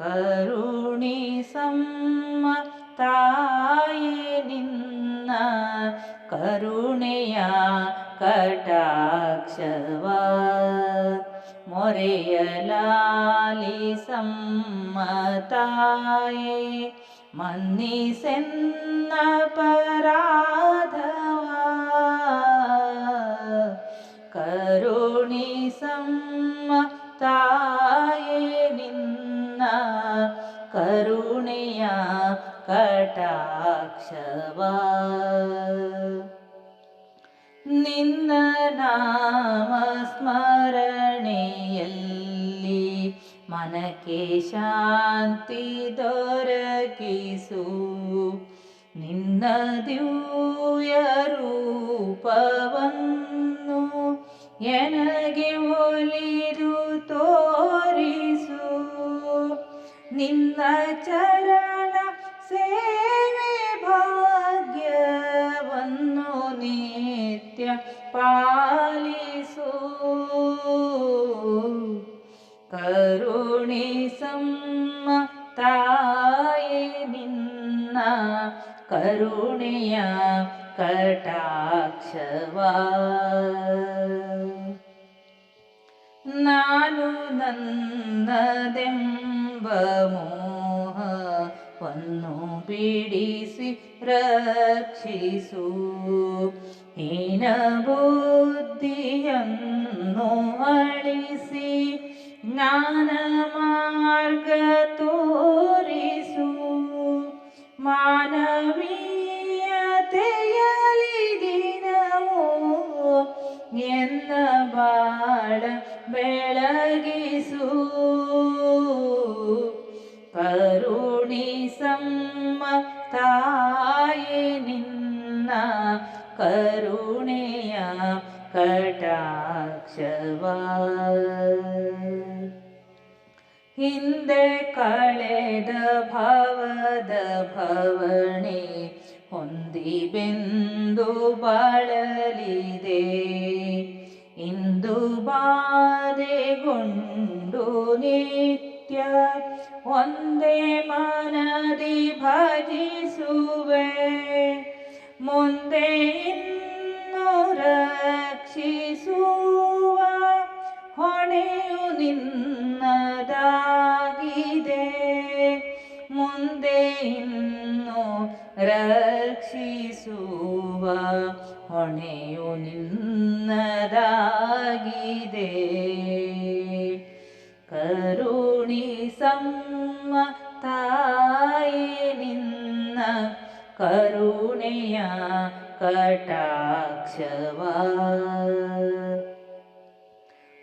करुणीसं मताय निन्ना करुणया कटाक्षवा। മൊരയലാലി സമ്മതായേ മന്നി സെന്ന പരാധവ കരുണി സമ്മതായേ നിന്ന കരുണയ കടാക്ഷവ. നിന്ന നാമ ಮನಕ್ಕೆ ಶಾಂತಿ ದೊರಕಿಸು. ನಿನ್ನ ದಿವ್ಯ ರೂಪವನ್ನು ಎನಗೆ ಒಲಿದು ತೋರಿಸು. ನಿನ್ನ ಚರಣ ಸೇವೆ ಭಾಗ್ಯವನ್ನು ನಿತ್ಯ ಪಾಲಿಸು. करुणिय कटाक्षवा नानु नन्ददम्बमोह वन्नु पीडिसि रक्षिसु ഹീനബുദ്ധിയെന്നു അളിസി ജ്ഞാനമാർഗത്തോ ಮಾನವೀಯತೆಯಲಿ ದಿನವೂ ಎನ್ನ ಬಾಳ ಬೆಳಗಿಸು. ಕರುಣಿಸಮ್ಮ ತಾಯೇ ನಿನ್ನ ಕರುಣೆಯ ಕಟಾಕ್ಷವ. ಹಿಂದೆ ಕಳೆದ ಭಾವದ ಭವಣೆ ಹೊಂದಿ ಬೆಂದು ಬಾಳಲಿದೆ. ಇಂದು ಬಾಧೆಗೊಂಡು ನಿತ್ಯ ಒಂದೇ ಮನದಿ ಭಜಿಸುವೆ. ಮುಂದೆ ಇನ್ನು ಇನ್ನು ರಕ್ಷಿಸುವ ಹೊಣೆಯು ನಿನ್ನದಾಗಿದೆ. ಕರುಣಿಸಮ್ಮ ತಾಯಿ ನಿನ್ನ ಕರುಣೆಯ ಕಟಾಕ್ಷವ.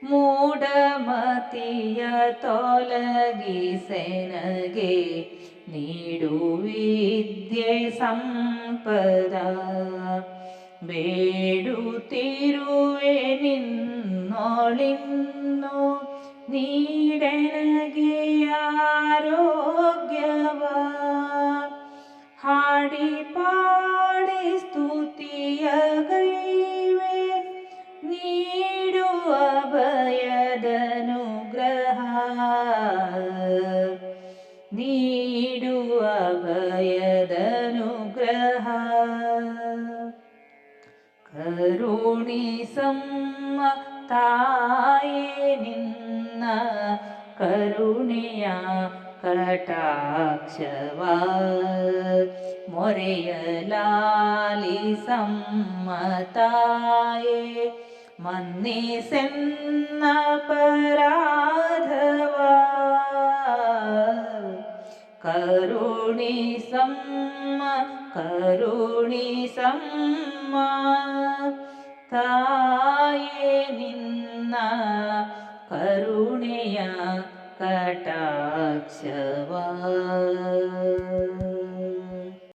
ಮೂಢಮತಿಯ ತೊಲಗಿಸೆನಗೆ ನೀಡು ವಿದ್ಯೆ ಸಂಪದ ಬೇಡುತ್ತಿರುವೆ ನಿನ್ನೊಳಿನ್ನು ನೀಡೆನಗೆ ಆರೋಗ್ಯವ ಹಾಡಿ കരുണിസമ്മ തായേ നിന്ന കരുണിയ കടാക്ഷവാൽ മൊരയലാലി സമ്മതായേ മന്നീസെന്ന പരാധവാ. കരുണി സമ്മ കരുണി സമ്മ. തായേ നിന്ന കരുണയ കടാക്ഷവാ.